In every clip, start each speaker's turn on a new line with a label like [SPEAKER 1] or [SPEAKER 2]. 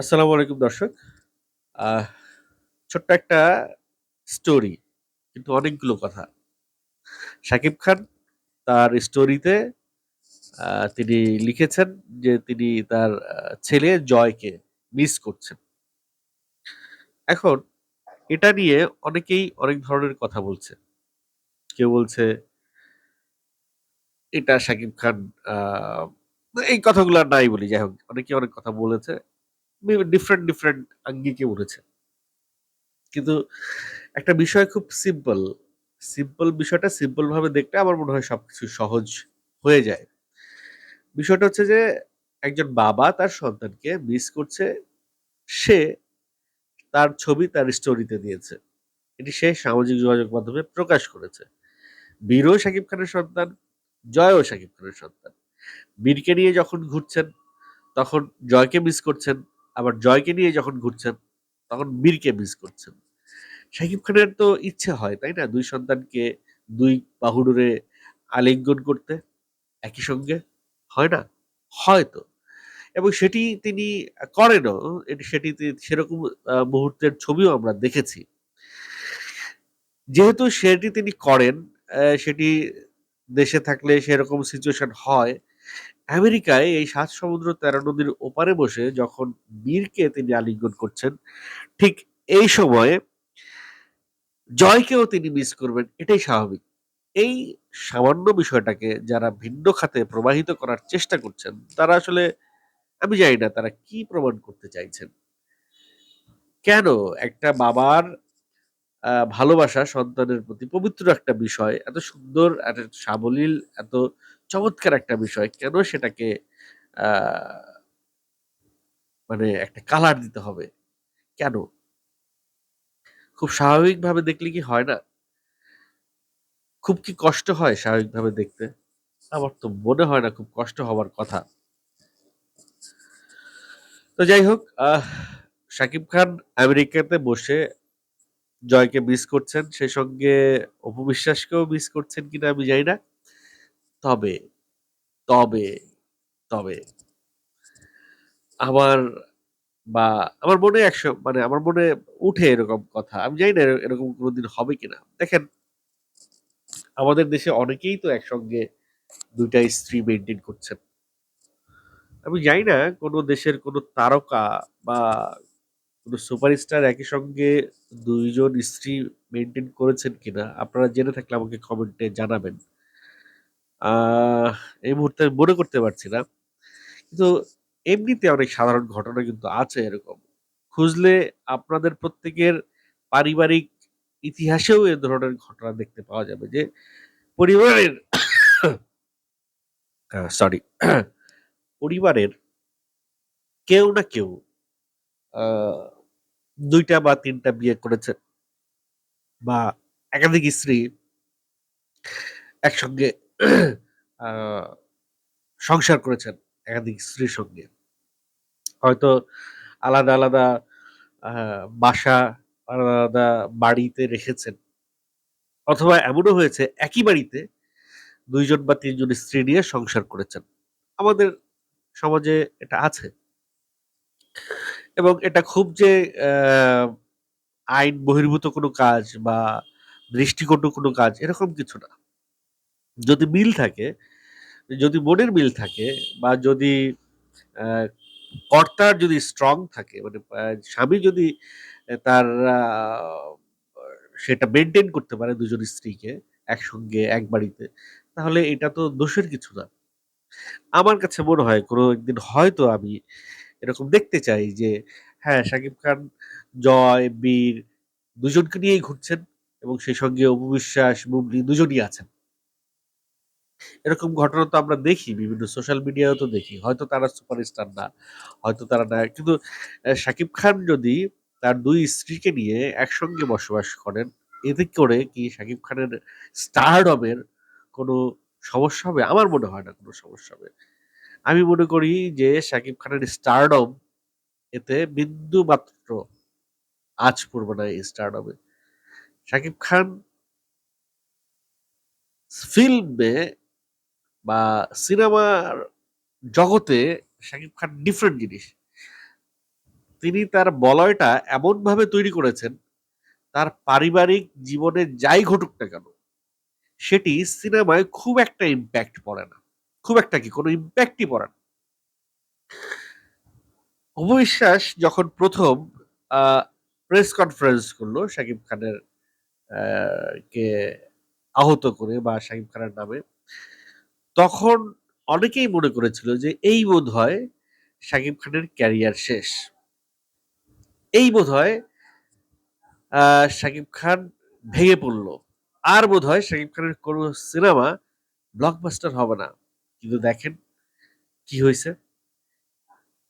[SPEAKER 1] আসসালামু আলাইকুম দর্শক। ছোট্ট একটা স্টোরি কিন্তু অনেকগুলো কথা। শাকিব খান তার স্টোরিতে তিনি লিখেছেন যে তিনি তার ছেলে জয়কে মিস করছেন। এখন এটা নিয়ে অনেকেই অনেক ধরনের কথা বলছে। কেউ বলছে, এটা শাকিব খান এই কথাগুলো নাই বলি যাই হোক। অনেকে অনেক কথা বলেছে। ডিফারেন্ট, ডিফারেন্ট আঙ্গিকে বলেছে। কিন্তু একটা বিষয় খুব সিম্পল। সিম্পল বিষয়টা সিম্পল ভাবে দেখলে আমার মনে হয় সবকিছু সহজ হয়ে যায়। বিষয়টা হচ্ছে যে একজন বাবা তার সন্তানকে মিস করছে। সে তার ছবি তার স্টোরিতে দিয়েছে। এটি সে সামাজিক যোগাযোগ মাধ্যমে প্রকাশ করেছে। বীরও শাকিব খানের সন্তান, জয়ও শাকিব খানের সন্তান। বীরকে নিয়ে যখন ঘুরছেন, তখন জয়কে মিস করছেন। আবার জয়কে নিয়ে যখন ঘুরছেন, তখন বীরকে মিস করছেন। শাকিব খানের তো ইচ্ছে হয়, তাই না? দুই সন্তানকে দুই বাহুডোরে আলিঙ্গন করতে একই সঙ্গে। হয় না? হয় তো। এবং সেটি তিনি করেনও। এটি সেটি সেরকম মুহূর্তের ছবিও আমরা দেখেছি। যেহেতু সেটি তিনি করেন, সেটি দেশে থাকলে সেরকম সিচুয়েশন হয়। আমেরিকায় এই সাত সমুদ্র ১৩ নদীর ওপারে বসে যখন বীরকে তিনি আলিঙ্গন করছেন, ঠিক এই সময়ে জয়কেও তিনি মিস করবেন। এটাই স্বাভাবিক। এই সামান্য বিষয়টাকে যারা ভিন্ন খাতে প্রবাহিত করার চেষ্টা করছেন, তারা আসলে আমি জানি না তারা কি প্রমাণ করতে চাইছেন। কেন একটা বাবার ভালোবাসা সন্তানের প্রতি পবিত্র একটা বিষয়, এত সুন্দর, এত সাবলীল, এত চমৎকার একটা বিষয়, কেন সেটাকে মানে একটা কালার দিতে হবে? কেন? খুব স্বাভাবিকভাবে দেখলে কি হয় না? খুব কি কষ্ট হয় স্বাভাবিকভাবে দেখতে? আমার তো মনে হয় না খুব কষ্ট হওয়ার কথা। তো যাই হোক, শাকিব খান আমেরিকাতে বসে জয়কে মিস করছেন। সেই সঙ্গে অপু বিশ্বাসকেও মিস করছেন কিনা আমি জানি না। তবে, তবে, তবে আমার বা আমার মনে একশ মানে আমার মনে উঠে এরকম কথা। আমি জানি না এর এরকম কোনোদিন হবে কিনা। দেখেন আমাদের দেশে অনেকেই তো একসঙ্গে ২ টা স্ত্রী মেইনটেইন করছেন। আমি জানি না কোন দেশের কোন তারকা বা কোন সুপারস্টার একই সঙ্গে ২ জন স্ত্রী মেইনটেইন করেছেন কিনা? আপনারা জেনে থাকলে আমাকে কমেন্টে জানাবেন। এই মুহূর্তে মনে করতে পারছি না। কিন্তু এমনিতে অনেক সাধারণ ঘটনা কিন্তু আছে এরকম। খুঁজলে আপনাদের প্রত্যেকের পারিবারিক ইতিহাসেও এ ধরনের ঘটনা দেখতে পাওয়া যাবে যে পরিবারের সরি পরিবারের কেউ না কেউ ২ বা তিনটা বিয়ে করেছেন। বা একাধিক স্ত্রী একসঙ্গে সংসার করেছেন একাধিক স্ত্রীর সঙ্গে। হয়তো আলাদা, আলাদা বাসা, আলাদা, আলাদা বাড়িতে রেখেছেন। অথবা এমনও হয়েছে একই বাড়িতে দুইজন বা ৩ জন স্ত্রী নিয়ে সংসার করেছেন। আমাদের সমাজে এটা আছে। এবং এটা খুব যে আইন বহির্ভূত কোনো কাজ বা দৃষ্টিকটু কোনো কাজ এরকম কিছু না। যদি মিল থাকে, যদি মনের মিল থাকে বা যদি কর্তার যদি স্ট্রং থাকে মানে স্বামী যদি তার সেটা মেনটেন করতে পারে ২ জন স্ত্রীকে একসঙ্গে এক বাড়িতে, তাহলে এটা তো দোষের কিছু না। আমার কাছে মনে হয় কোনো একদিন হয়তো আমি এরকম দেখতে চাই যে হ্যাঁ, শাকিব খান, জয়, বীর দুজনকে নিয়েই ঘুরছেন এবং সেই সঙ্গে অপু বিশ্বাস, বুবলি দুজনই আছেন। এরকম ঘটনা তো আমরা দেখি বিভিন্ন সোশ্যাল মিডিয়ায়ও তো দেখি। হয়তো তারা সুপারস্টার না, হয়তো তারা নায়ক। কিন্তু শাকিব খান যদি তার দুই স্ত্রীকে নিয়ে একসঙ্গে বসবাস করেন, এতে করে কি শাকিব খানের স্টারডমের কোনো সমস্যা হবে? আমার মনে হয় না কোনো সমস্যা হবে। আমি মনে করি যে শাকিব খানের স্টারডম এতে বিন্দুমাত্র আজ পড়বে না এই স্টারডম। শাকিব খান ফিল্মে বা সিনেমার জগতে শাকিব খান ডিফারেন্ট জিনিস। তিনি তার বলয়টা এমনভাবে তৈরি করেছেন, তার পারিবারিক জীবনে যাই ঘটুক না কেন, সেটি সিনেমায় খুব একটা ইম্প্যাক্ট পড়ে না। খুব একটা কি কোনো ইম্প্যাক্টই পড়ে না। অবিশ্বাস যখন প্রথম প্রেস কনফারেন্স করল শাকিব খানের কে আহত করে বা শাকিব খানের নামে, তখন অনেকেই মনে করেছিল যে এই বোধহয় শাকিব খানের ক্যারিয়ার শেষ। এই বোধহয়, আ, শাকিব খান ভেঙে পড়ল। আর বোধহয় শাকিব খানের কোনো সিনেমা ব্লকবাস্টার হবে না। কিন্তু দেখেন কি হয়েছে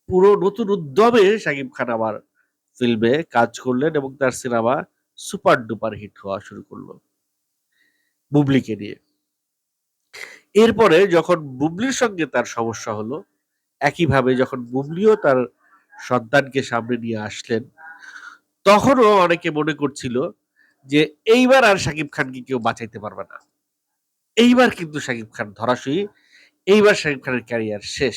[SPEAKER 1] পুরো নতুন উদ্যমে শাকিব খান আবার ফিল্মে কাজ করলেন এবং তার সিনেমা সুপার ডুপার হিট হওয়া শুরু করল বুবলিকে নিয়ে। এরপরে যখন বুবলির সঙ্গে তার সমস্যা হলো, একইভাবে যখন বুবলিও তার সন্তানকে সামনে নিয়ে আসলেন, তখনও অনেকে মনে করছিল যে এইবার আর শাকিব খানকে কেউ বাঁচাইতে পারবে না। এইবার কিন্তু শাকিব খান ধরাশয়ী। এইবার শাকিব খানের ক্যারিয়ার শেষ।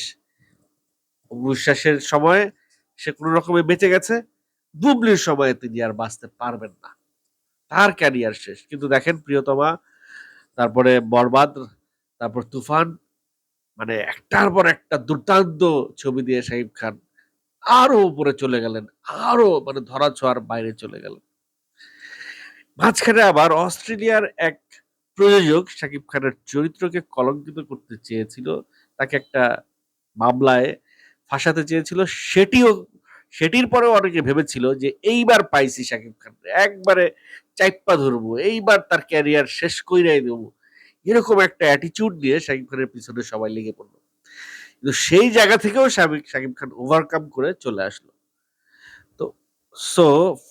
[SPEAKER 1] বিশ্বাসের সময়ে সে কোন রকমে বেঁচে গেছে। বুবলির সময়ে তিনি আর বাঁচতে পারবেন না। তার ক্যারিয়ার শেষ। কিন্তু দেখেন প্রিয়তমা, তারপরে বরবাদ, তারপর তুফান মানে একটার পর একটা দুর্দান্ত ছবি দিয়ে শাকিব খান আরও উপরে চলে গেলেন। আরও মানে ধরা-ছোঁয়ার বাইরে চলে গেলেন। মাঝখানে আবার অস্ট্রেলিয়ার এক প্রযোজক শাকিব খানের চরিত্রকে কলঙ্কিত করতে চেয়েছিল। তাকে একটা মামলায় ফাঁসাতে চেয়েছিল। সেটিও, সেটির পরেও অনেকে ভেবেছিল যে এইবার পাইছি শাকিব খান একবারে চাইপ্পা ধরবো। এইবার তার ক্যারিয়ার শেষ কইরাই দেবো। এরকম একটা অ্যাটিটিউড নিয়ে শাকিব খানের পিছনে সবাই লেগে পড়ল কিন্তু সেই জায়গা থেকেও শাবিক শাকিব খান ওভারকাম করে চলে আসলো। তো সো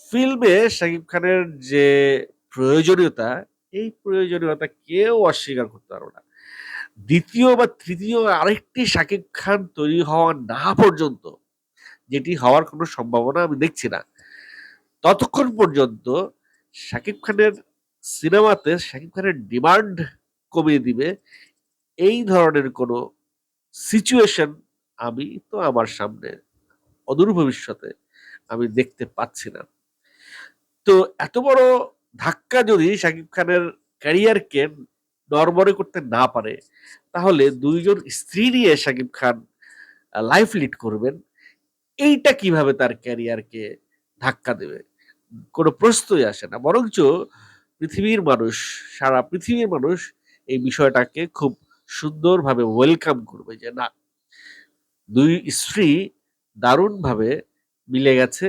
[SPEAKER 1] ফিল্মে শাকিব খানের যে প্রয়োজনীয়তা, এই প্রয়োজনীয়তা কেউ অস্বীকার করতে পারবে না। দ্বিতীয় বা ৩য় আরেকটি শাকিব খান তৈরি হওয়া না পর্যন্ত, যেটি হওয়ার কোনো সম্ভাবনা আমি দেখছি না। ততক্ষণ পর্যন্ত শাকিব খানের সিনেমাতে শাকিব খানের ডিমান্ড কমিয়ে দিবে, এই ধরনের কোনো সিচুয়েশন আমি তো আমার সামনে অদূর ভবিষ্যতে আমি দেখতে পাচ্ছি না। তো এত বড় ধাক্কা যদি শাকিব খানের ক্যারিয়ারকে নরমরে করতে না পারে, তাহলে দুইজন স্ত্রী নিয়ে শাকিব খান লাইফ লিড করবেন। এইটা কীভাবে তার ক্যারিয়ারকে ধাক্কা দেবে? কোনো প্রশ্নই আসে না। বরঞ্চ পৃথিবীর মানুষ, সারা পৃথিবীর মানুষ এই বিষয়টাকে খুব সুন্দরভাবে ওয়েলকাম করবে যে না দুই স্ত্রী দারুণভাবে মিলে গেছে।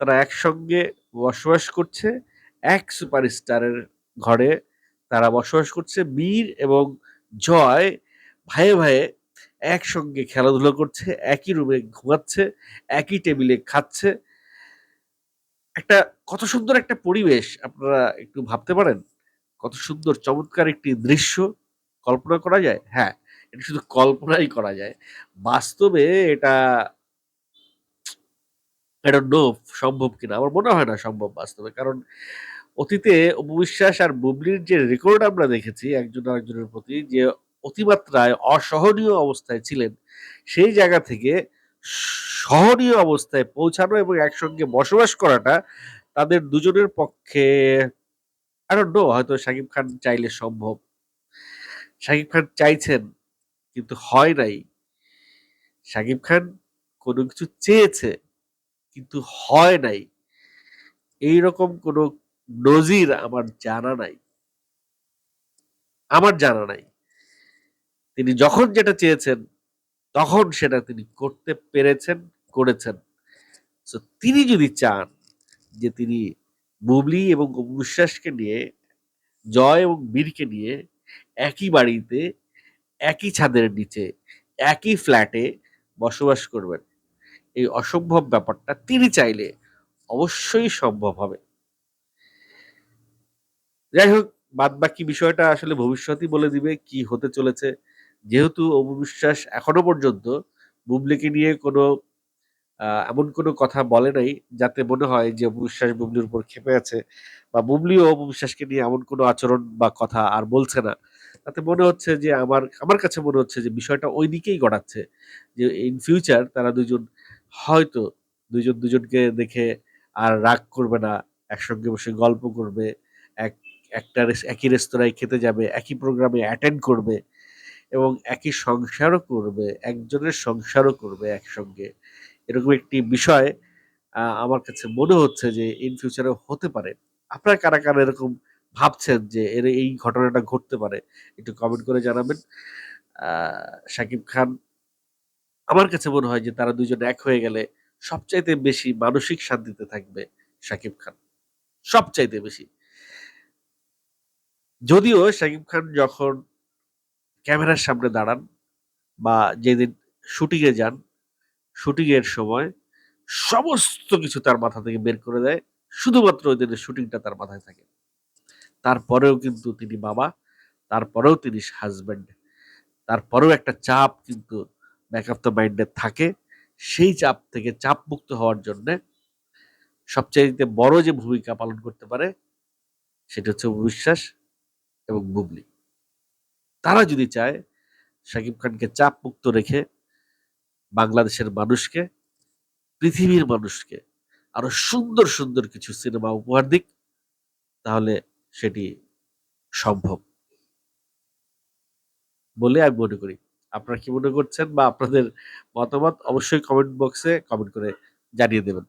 [SPEAKER 1] তারা একসঙ্গে বসবাস করছে। এক সুপারস্টারের ঘরে তারা বসবাস করছে। বীর এবং জয় ভাইয়ে, ভাইয়ে একসঙ্গে খেলাধুলো করছে, একই রুমে ঘুমাচ্ছে, একই টেবিলে খাচ্ছে। একটা কত সুন্দর একটা পরিবেশ আপনারা একটু ভাবতে পারেন? কত সুন্দর চমৎকার একটি দৃশ্য কল্পনা করা যায়? হ্যাঁ, এটা শুধু কল্পনাই করা যায়। বাস্তবে এটা don't know সম্ভব কিনা। আমার মনে হয় না সম্ভব বাস্তবে। কারণ অতীতে অপু বিশ্বাস আর বুবলির যে রেকর্ড আমরা দেখেছি একজন আরেকজনের প্রতি যে অতিমাত্রায় অসহনীয় অবস্থায় ছিলেন, সেই জায়গা থেকে সহনীয় অবস্থায় পৌঁছানো এবং একসঙ্গে বসবাস করাটা তাদের দুজনের পক্ষে I don't know হয়তো শাকিব খান চাইলে সম্ভব। শাকিব খান চাইছেন কিন্তু হয় নাই। শাকিব খান কোনো কিছু চেয়েছে কিন্তু হয় নাই। এইরকম কোনো নজির আমার জানা নাই। আমার জানা নাই। তিনি যখন যেটা চেয়েছেন, তখন সেটা তিনি করতে পেরেছেন, করেছেন। তিনি যদি চান যে তিনি বুবলি এবং বিশ্বাসকে নিয়ে, জয় এবং বীরকে নিয়ে একই বাড়িতে, একই ছাদের নিচে, একই ফ্ল্যাটে বসবাস করবেন। এই অসম্ভব ব্যাপারটা তিনি চাইলে অবশ্যই সম্ভব হবে। যাই হোক, বাদবাকি বিষয়টা আসলে ভবিষ্যতই বলে দিবে কি হতে চলেছে। যেহেতু অপু বিশ্বাস এখনও পর্যন্ত বুবলিকে নিয়ে কোনো এমন কোনো কথা বলে নাই, যাতে মনে হয় যে অপু বিশ্বাস বুবলির উপর ক্ষেপে আছে বা বুবলিও অপু বিশ্বাসকে নিয়ে এমন কোনো আচরণ বা কথা আর বলছে না। তাতে মনে হচ্ছে যে আমার আমার কাছে মনে হচ্ছে যে বিষয়টা ওই দিকেই গড়াচ্ছে। যে ইন ফিউচার তারা ২ জন হয়তো দুইজন দুজনকে দেখে আর রাগ করবে না একসঙ্গে বসে গল্প করবে এক একটা একই রেস্তোরাঁয় খেতে যাবে একই প্রোগ্রামে অ্যাটেন্ড করবে এবং একই সংসারও করবে একজনের সংসারও করবে একসঙ্গে এরকম একটি বিষয় আমার কাছে মনে হচ্ছে যে ইন ফিউচারে হতে পারে। আপনারা কারা কারা এরকম ভাবছেন যে এর, এই ঘটনাটা ঘটতে পারে, একটু কমেন্ট করে জানাবেন। শাকিব খান, আমার কাছে মনে হয় যে তারা দুজন এক হয়ে গেলে সবচাইতে বেশি মানসিক শান্তিতে থাকবে শাকিব খান। সবচাইতে বেশি। যদিও শাকিব খান যখন ক্যামেরার সামনে দাঁড়ান বা যেদিন শুটিংয়ে যান শুটিং এর সময় সমস্ত কিছু তার মাথা থেকে বের করে দেয়, শুধুমাত্র ওই দিনের শুটিংটা তার মাথায় থাকে। তারপরেও কিন্তু তিনি বাবা, তারপরেও তিনি হাজব্যান্ড তারপরেও একটা চাপ কিন্তু ব্যাক অফ দ্য মাইন্ডে থাকে। সেই চাপ থেকে চাপ মুক্ত হওয়ার জন্য সবচাইতে বড় যে ভূমিকা পালন করতে পারে, সেটা হচ্ছে বিশ্বাস এবং বুবলি। তারা যদি চায় শাকিব খানকে চাপ মুক্ত রেখে বাংলাদেশের মানুষকে, পৃথিবীর মানুষকে আরও সুন্দর সুন্দর কিছু সিনেমা উপহার দিক, তাহলে সেটি সম্ভব। বলে আমি মনে করি। আপনারা কি মনে করছেন বা আপনাদের মতামত অবশ্যই কমেন্ট বক্সে কমেন্ট করে জানিয়ে দেবেন।